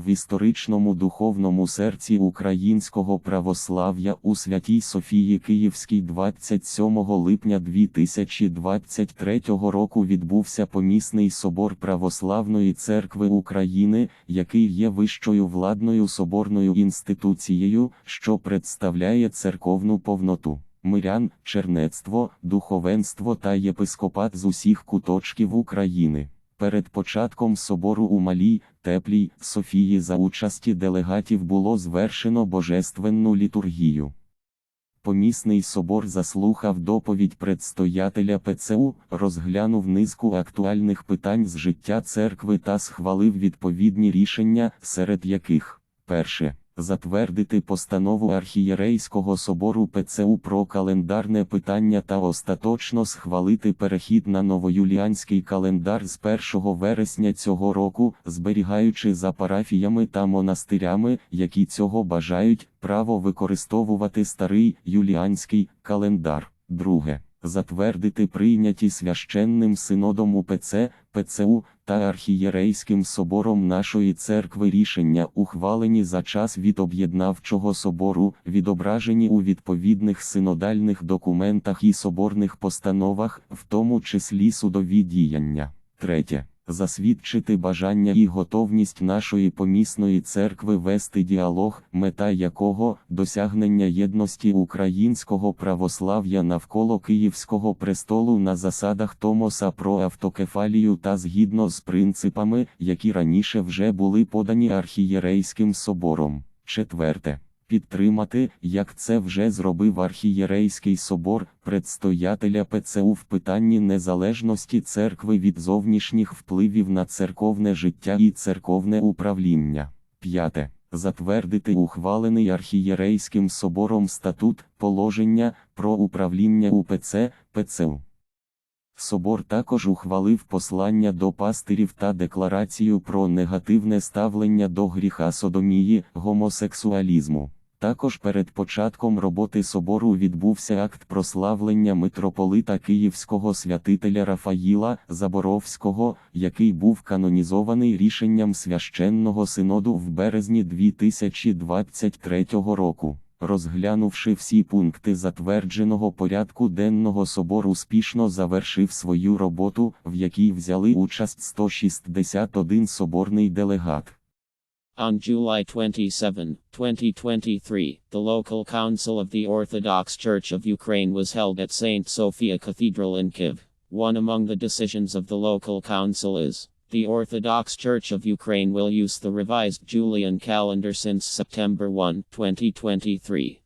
в історичному духовному серці українського православ'я у Святій Софії Київській 27 липня 2023 року відбувся помісний собор Православної церкви України, який є вищою владною соборною інституцією, що представляє церковну повноту. Мирян, чернецтво, духовенство та єпископат з усіх куточків України. Перед початком собору у Малій, Теплій, Софії за участі делегатів було звершено божественну літургію. Помісний собор заслухав доповідь предстоятеля ПЦУ, розглянув низку актуальних питань з життя церкви та схвалив відповідні рішення, серед яких перше. Затвердити постанову архієрейського собору ПЦУ про календарне питання та остаточно схвалити перехід на новоюліанський календар з 1 вересня цього року, зберігаючи за парафіями та монастирями, які цього бажають, право використовувати старий юліанський календар. Друге. Затвердити прийняті священним синодом УПЦ, ПЦУ та архієрейським собором нашої церкви рішення, ухвалені за час від об'єднавчого собору, відображені у відповідних синодальних документах і соборних постановах, в тому числі судові діяння. Третє. Засвідчити бажання і готовність нашої помісної церкви вести діалог, мета якого досягнення єдності українського православ'я навколо Київського престолу на засадах Томоса про автокефалію та згідно з принципами, які раніше вже були подані архієрейським собором. Четверте підтримати, як це вже зробив архієрейський собор, предстоятеля ПЦУ в питанні незалежності церкви від зовнішніх впливів на церковне життя і церковне управління. П'яте. Затвердити ухвалений архієрейським собором статут положення про управління УПЦ ПЦУ. Собор також ухвалив послання до пастирів та декларацію про негативне ставлення до гріха содомії, гомосексуалізму. Також перед початком роботи собору відбувся акт прославлення митрополита Київського святителя Рафаїла Заборовського, який був канонізований рішенням священного синоду в березні 2023 року. Розглянувши всі пункти затвердженого порядку денного собор успішно завершив свою роботу, в якій взяли участь 161 соборний делегат. On July 27, 2023, the local council of the Orthodox Church of Ukraine was held at St. Sophia Cathedral in Kiev. One among the decisions of the local council is the Orthodox Church of Ukraine will use the revised Julian calendar since September 1, 2023.